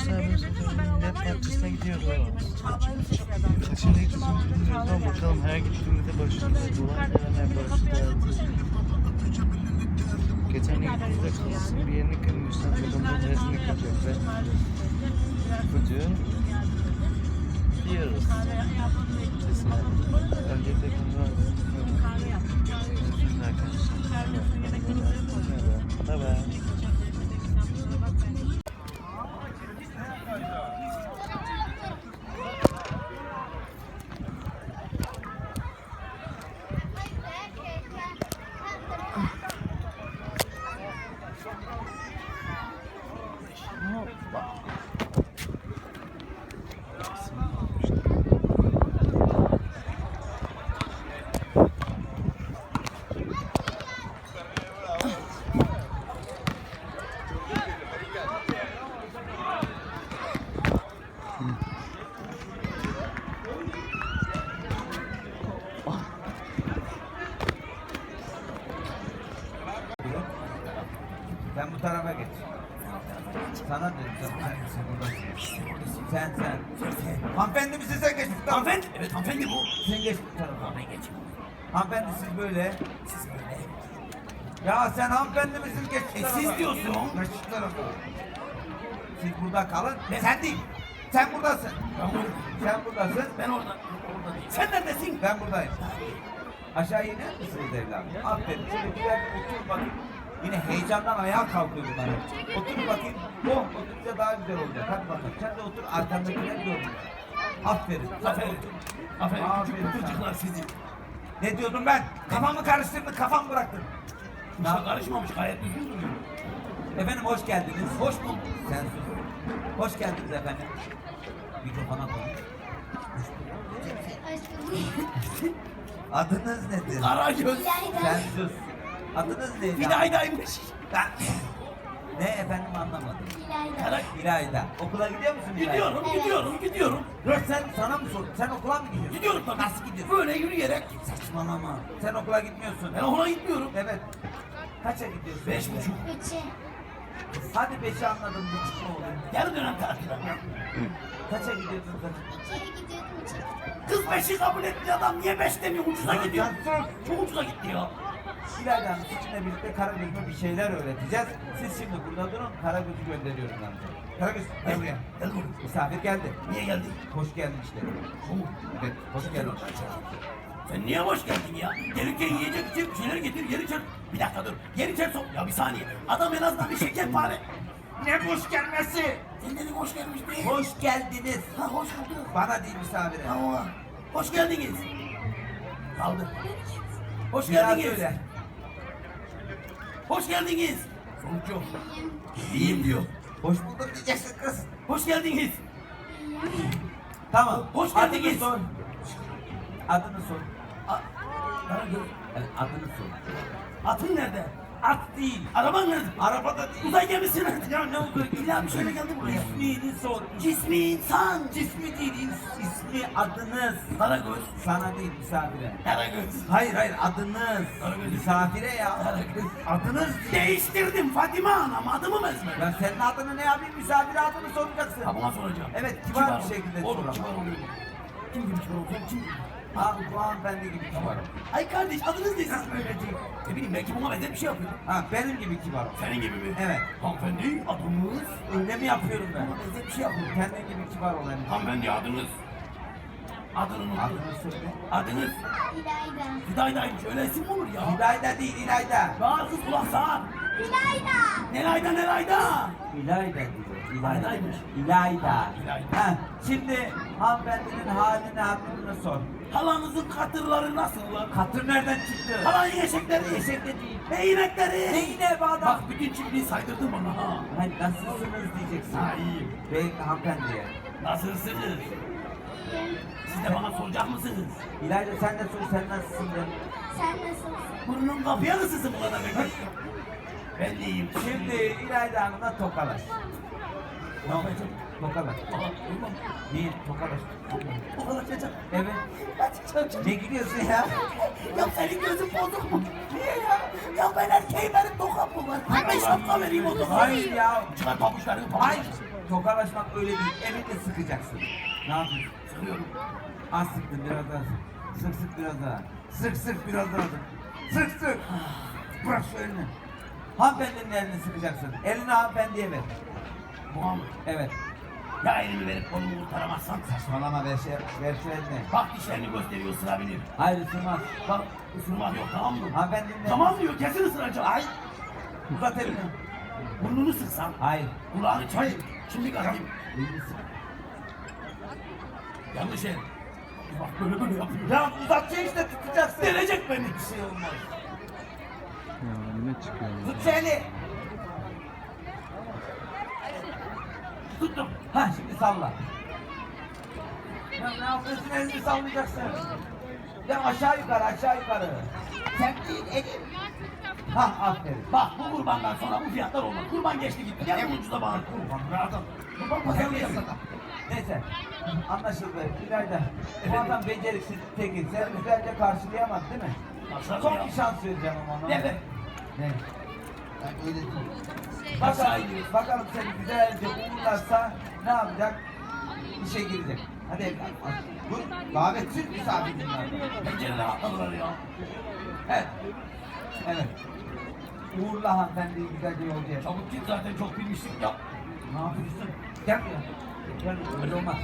misafir millet partisine gidiyoruz. Kaçıncı gideceğim bilmiyoruz ama bakalım her gittiğimizde başımıza dolan neler başlıyor. Geçen gittiğimizde kızın bir yerini kırmışlar. Babamın resmini kıracaklar. Bugün gidiyoruz. Sesine. Önce de arkadaşlar. Bye bye. Sen bu tarafa geç. Sana dedim sen. Sen sen. Hanımefendi misin sen geç bu tarafa. Hanımefendi. Evet hanımefendi bu. Sen geç bu tarafa. Ben geçeyim. Hanımefendi siz böyle. Siz böyle. Ya sen hanımefendi misin geç şu E, tarafa. siz diyorsun. Geç şu tarafa. Siz burada kalın. Sen değil. Sen buradasın. Ben orada. Sen buradasın. Ben orada. Orada değil. Sen neredesin? Ben buradayım. Aşağı iner misiniz evladım? Aferin. Şöyle güzel bir otur bakayım. Yine heyecandan ayağa kalkıyor bunlar. Otur bakayım. Oh, oturunca daha güzel olacak. Hadi bakalım. Sen de otur. Arkandakiler görün. Aferin. Aferin. Aferin. Aferin Küçük sana. kıvırcıklar sizi. Ne diyordum ben? Kafamı karıştırdın, kafam bıraktın. Şey karışmamış. Gayet düzgün duruyor. Efendim hoş geldiniz. Hoş bulduk. Sen sus. Hoş geldiniz efendim. Mikrofona konuş. Adınız nedir? Karagöz. Sen sus. Adınız neydi? Fidaydaymış. Ben- Ne efendim anlamadım. Kara... İlayda. Okula gidiyor musun İlayda? Gidiyorum, gidiyorum, gidiyorum. Dur sen sana mı sordum? Sen okula mı gidiyorsun? Gidiyorum tabii. Nasıl gidiyorsun? Böyle yürüyerek. Saçmalama. Sen okula gitmiyorsun. Ben okula gitmiyorum. Evet. Kaça gidiyorsun? Beş buçuk. Hadi beşi anladım. Buçuk mu oldu? Yarı dönem tatile. Kaça gidiyorsun sen? Kız beşi kabul etmiyor adam. Niye beş demiyor? Ucuza Lan gidiyor. Çok ucuza gitti ya. İlayda Hanım sizinle birlikte Karagöz'e bir şeyler öğreteceğiz. Siz şimdi burada durun. Karagöz'ü gönderiyorum ben. Karagöz gel buraya. Gel buraya. Misafir geldi. Niye geldin? Hoş geldin işte. Evet, hoş geldin. Sen niye hoş geldin ya? Gelirken yiyecek için bir şeyler getir, geri çek. Bir dakika dur, geri çek sok. Ya bir saniye. Adam en azından bir şekerpare. Ne hoş gelmesi? Sen dedin hoş gelmiş değil. Hoş geldiniz. Ha hoş bulduk. Bana değil misafire. Tamam. Hoş geldiniz. Kaldı. Hoş Bir daha geldiniz. söyle. Hoş geldiniz. Sonuç yok. İyiyim diyor. Hoş bulduk diyeceksin kız. Hoş geldiniz. Tamam. Hoş Adını geldiniz. sor. Adını sor. A- Karagöz. Evet, adını sor. Atın nerede? At değil. Araban nerede? Arabada değil. Uzay gemisi nerede? Ya ne oldu? İlla bir şeyle geldi buraya. İsmini sor. Cismi insan. Cismi değil. is- ismi adınız. Karagöz. Sana değil misafire. Karagöz. Hayır hayır adınız. Karagöz. Misafire ya. Karagöz. Adınız. Değiştirdim Fatime Hanım adımı mezme. Ben senin adını ne yapayım misafire adını soracaksın. Ha buna soracağım. Evet, kibar bir şekilde Olur kibar oluyor. Kim gibi kibar oluyor? Kim gibi? Ha bu hanımefendi gibi kibar. ol. Ay kardeş adınız ne siz böyle değil. Ne bileyim belki buna benzer bir şey yapıyor. Ha benim gibi kibar. ol. Senin gibi mi? Evet. Hanımefendi adınız. Öyle mi yapıyorum ben? Buna benzer bir şey yapıyor. Kendin gibi kibar olayım. Hanımefendi adınız. Adını unuttum. Adını söyle. Adınız. Hidaydaymış öyle isim mi olur ya? İlayda değil İlayda. Bağır kız kulak sağır. Nelayda nelayda. İlayda diyor. İlayda. İlayda'ymış. İlayda. İlayda. Ha, şimdi hanımefendinin halini hakkını sor. Halanızın katırları nasıllar? Katır nereden çıktı? Halanın eşekleri. Eşek de değil. Ne inekleri? Ne ineği be adam? Bak bütün çiftliği saydırdın bana ha. Hani nasılsınız diyeceksin. Ha iyiyim. Bey hanımefendiye. Nasılsınız? Siz de bana soracak mısınız? İlayda sen de sor sen nasılsın de. Burnun kapıya ısısın bu kadar bekliyor. Ben de iyiyim. Şimdi İlayda Hanım'la tokalaş. Ne yapacağım? Tokalaş. Niye? Tokalaş. Çocuk. Evet. Kaçacağım. Ne gülüyorsun ya? Ya senin gözün bozuk mu? Niye ya? Ya ben erkeğim benim tokam mı var? Ben şapka vereyim o zaman. Hayır ya. Çıkar pabuçlarını Hayır. tokalaşmak öyle değil. Elinle sıkacaksın. Ne yapıyorsun? Sıkıyorum. Az sıktın biraz daha. Sık sık biraz daha. Sık sık biraz daha. Sık sık. Bırak şu elini. Hanımefendinin elini sıkacaksın. Elini hanımefendiye ver. Muhammed. Evet. Ya elimi verip kolumu kurtaramazsan Saçmalama ver, şey, ver şu elini. Bak dişlerini gösteriyor ısırabilir. Hayır ısırmaz. Bak ısırmak yok tamam mı? Hanımefendinin. Tamam diyor kesin ısıracağım. Ay. Uzat elini. Burnunu sıksan. Hayır. Kulağını çek. Şimdi kaçayım. Elini sık. Yanlış el. Bak böyle böyle yapıyor. Ya uzatça işte tutacaksın. Delecek beni. Bir şey olmaz. Ya ne çıkıyor? Tut eli. Tuttum. Ha şimdi salla. Ya ne yapıyorsun elini sallayacaksın. Ya aşağı yukarı aşağı yukarı. Sen değil elim. Ha aferin. Bak bu kurbandan sonra bu fiyatlar olmaz. Kurban geçti gitti. Gel en ucuza bana. Kurban adam. Kurban pazarı yapsana. Neyse anlaşıldı. İlayda bu adam beceriksiz teki. Sen güzelce karşılayamaz değil mi? Son bir şans vereceğim ama ona. Ne be? Ne? Ben öyle değil. Bakalım, Aşağı iniyoruz. bakalım seni güzelce uğurlarsa ne yapacak? İşe girecek. Hadi evlat. Dur. Davetsiz misafir bunlar. Pencereler atladılar ya. Evet. Evet. Uğurla hanımefendiyi güzelce yolcuya. Çabuk git zaten çok bilmiştik ya. Ne yapıyorsun? Gel buraya. Gel öyle olmaz.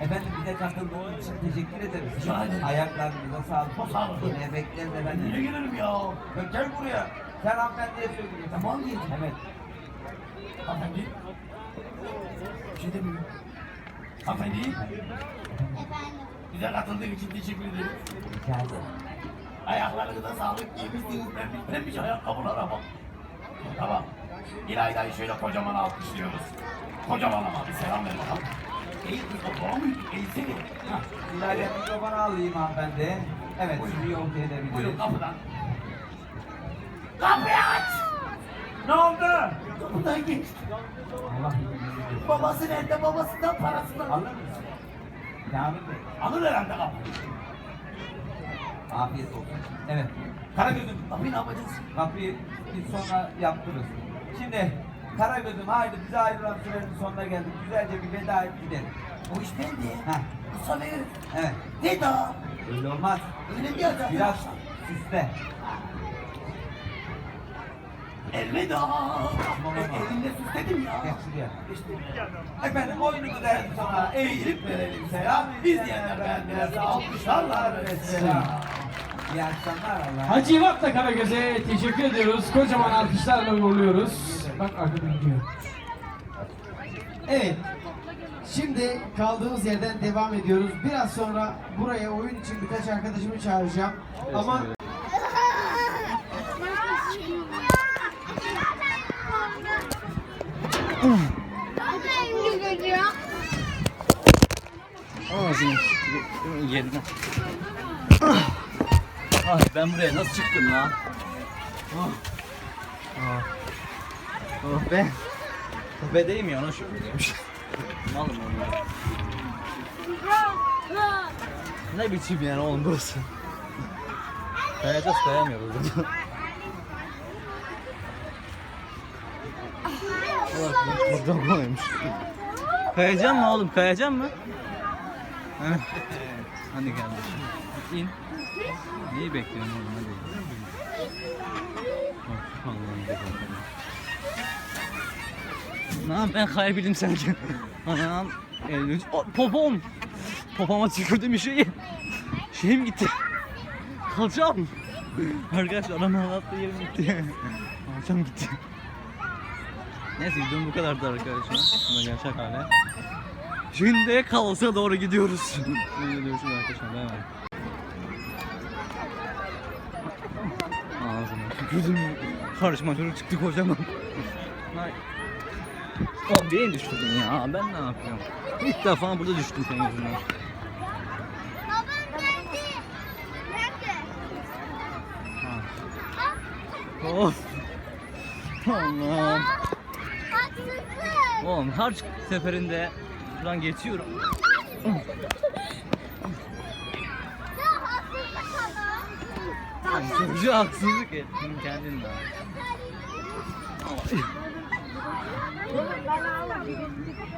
Efendim bize katıldığınız için teşekkür ederiz. Rica ederim. Ayaklarınıza sağlık. Sağ olun. Yine bekleriz Ben nereye gelirim ya? Ya Gel buraya. Sen hanımefendiye söyleyeceksin. Tamam diyeceğim. Evet. Hanımefendi. Bir şey demiyorum. Hanımefendi. Bize katıldığın için teşekkür ederim. Rica ederim. Ayaklarınıza sağlık giymişsiniz. Pembiş pembiş ayakkabılara bak. Tamam. İlayda'yı şöyle kocaman alkışlıyoruz. Kocaman ama bir selam ver bakalım. Eğil kız o muydu? Eğilsene. İleride mikrofonu alayım hanımefendi. Evet Buyurun. sizi yolcu edebiliriz. Buyurun kapıdan. Kapıyı aç! Ne oldu? Kapıdan geçti. Allah Babası nerede? Babasından parasını Alır mısın? Kamil Bey. Alır herhalde kapıyı. Afiyet olsun. Evet. Karagöz'üm Kapıyı ne yapacağız? kapıyı biz sonra yaptırırız. Şimdi Karagöz'üm haydi bize ayrılan sürenin sonuna geldik. Güzelce bir veda et gidelim. O iş bende. Heh. Kısa verir. Evet. Veda. Öyle olmaz. Öyle mi yazacağız? Biraz süsle. Elveda. E, elimle süsledim ya. İşte. Efendim oyunumuzu verdik sonra eğilip verelim selam. İzleyenler beğendilerse alkışlarlar ve selam. İyi Allah. Hacı İvak'la Karagöz'e teşekkür ediyoruz. Kocaman alkışlarla uğurluyoruz. Bak arkada gidiyor. Evet. Şimdi kaldığımız yerden devam ediyoruz. Biraz sonra buraya oyun için birkaç arkadaşımı çağıracağım. Ama Yerine. Ah, ben buraya nasıl çıktım lan? Ah. Ah. Oh be. Be değil mi? Ona şükür demiş. Malım onu. Ne biçim yani oğlum burası? Kayacağız kayamıyoruz burada koymuş. Kayacak mı oğlum? Kayacak mı? Hadi kardeşim. İn. Neyi bekliyorsun oğlum hadi. Of, Allah'ım bakalım. Lan ben kaybettim sanki. Anam. 53. Oh, popom. Popoma tükürdüm bir şeyi. Şeyim gitti. Kalçam. Arkadaşlar adam anlattığı yerim gitti. Kalçam gitti. Neyse videom bu kadardı arkadaşlar. Buna gerçek hale. Şimdi kaosa doğru gidiyoruz. Şimdi görüşürüz arkadaşlar. Bay bay. Ağzıma tükürdüm. Karşıma çocuk çıktı kocaman. Hay. Oğlum beni düşürdün ya. Ben ne yapıyorum? İlk defa burada düştüm senin yüzünden. Ha. Of. Allah'ım. Oğlum her seferinde buradan geçiyorum. Oğlum Çocuğa haksızlık ettin kendinden. Ay.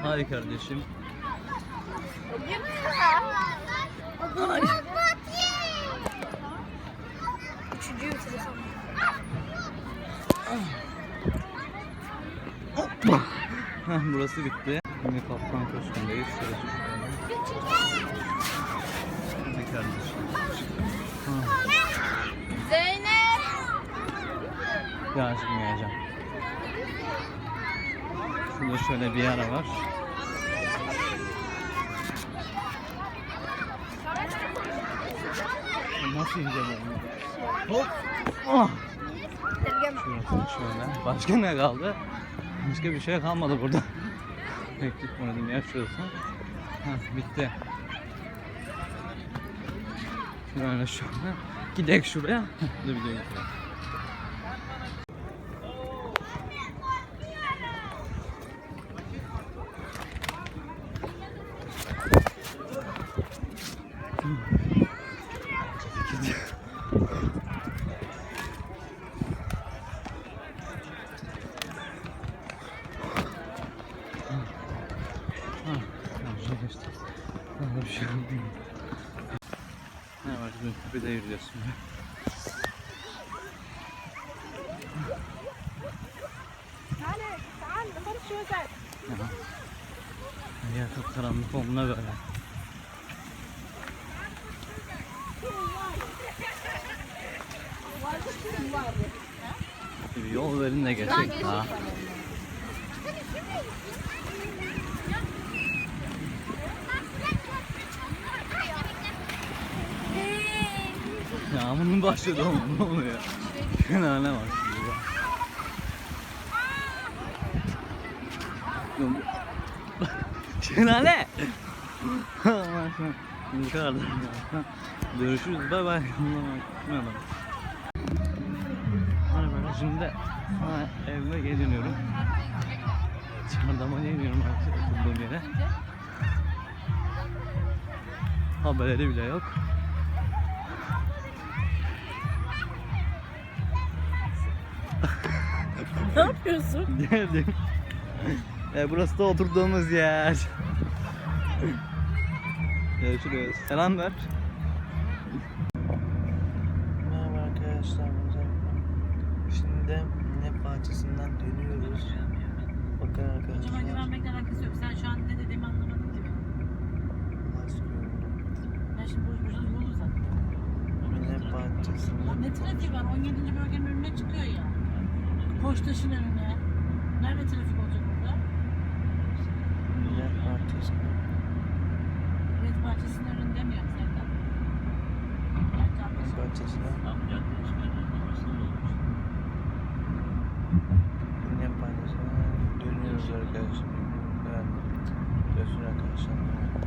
Hadi kardeşim. Burası bitti. Şimdi kaptan köşkündeyiz. Şöyle Hadi kardeşim. Zeynep. Ya geleceğim. Şurada şöyle bir yer var. Nasıl onu? Hop! Ah! Şurası şöyle. Başka ne kaldı? Başka bir şey kalmadı burada. Tek gitmedim yer şurası. Heh, bitti. Böyle şöyle. Gidek şuraya. Dur bir de Şuraya geçtik. Vallahi bir şey oldu. Şimdi tepede yürüyoruz şimdi. Ya çok karanlık olma böyle. Bir yol verin de geçecek ha. Yağmurun başladı oğlum ne oluyor? Şenane var şurada. Yok. Şenane! Allah aşkına. Yukarıda. Görüşürüz bay bay. Şimdi evime geri dönüyorum. Çardama iniyorum artık oturduğum yere. Haberleri bile yok. Ne yapıyorsun? Geldim. e, burası da oturduğumuz yer. Görüşürüz. Selam ver. Merhaba arkadaşlar. Şimdi ne bahçesinden dönüyoruz. Bakın Hocama arkadaşlar. güvenmekle alakası yok. Sen şu an ne dediğimi anlamadın ki ben. Ben şimdi boş boşuna yolu zaten. Ne bahçesinden. Ne trafiği var? 17. bölgenin önüne çıkıyor ya. Poştaşın önüne. Nerede trafik olacak orada? Ne bahçesinden. Red bahçesinin önünde mi yok Serdar? Gel kardeşim. Bahçesinden. Ne bahçesinden dönüyoruz arkadaşlar. Ben. Görüşürüz arkadaşlar.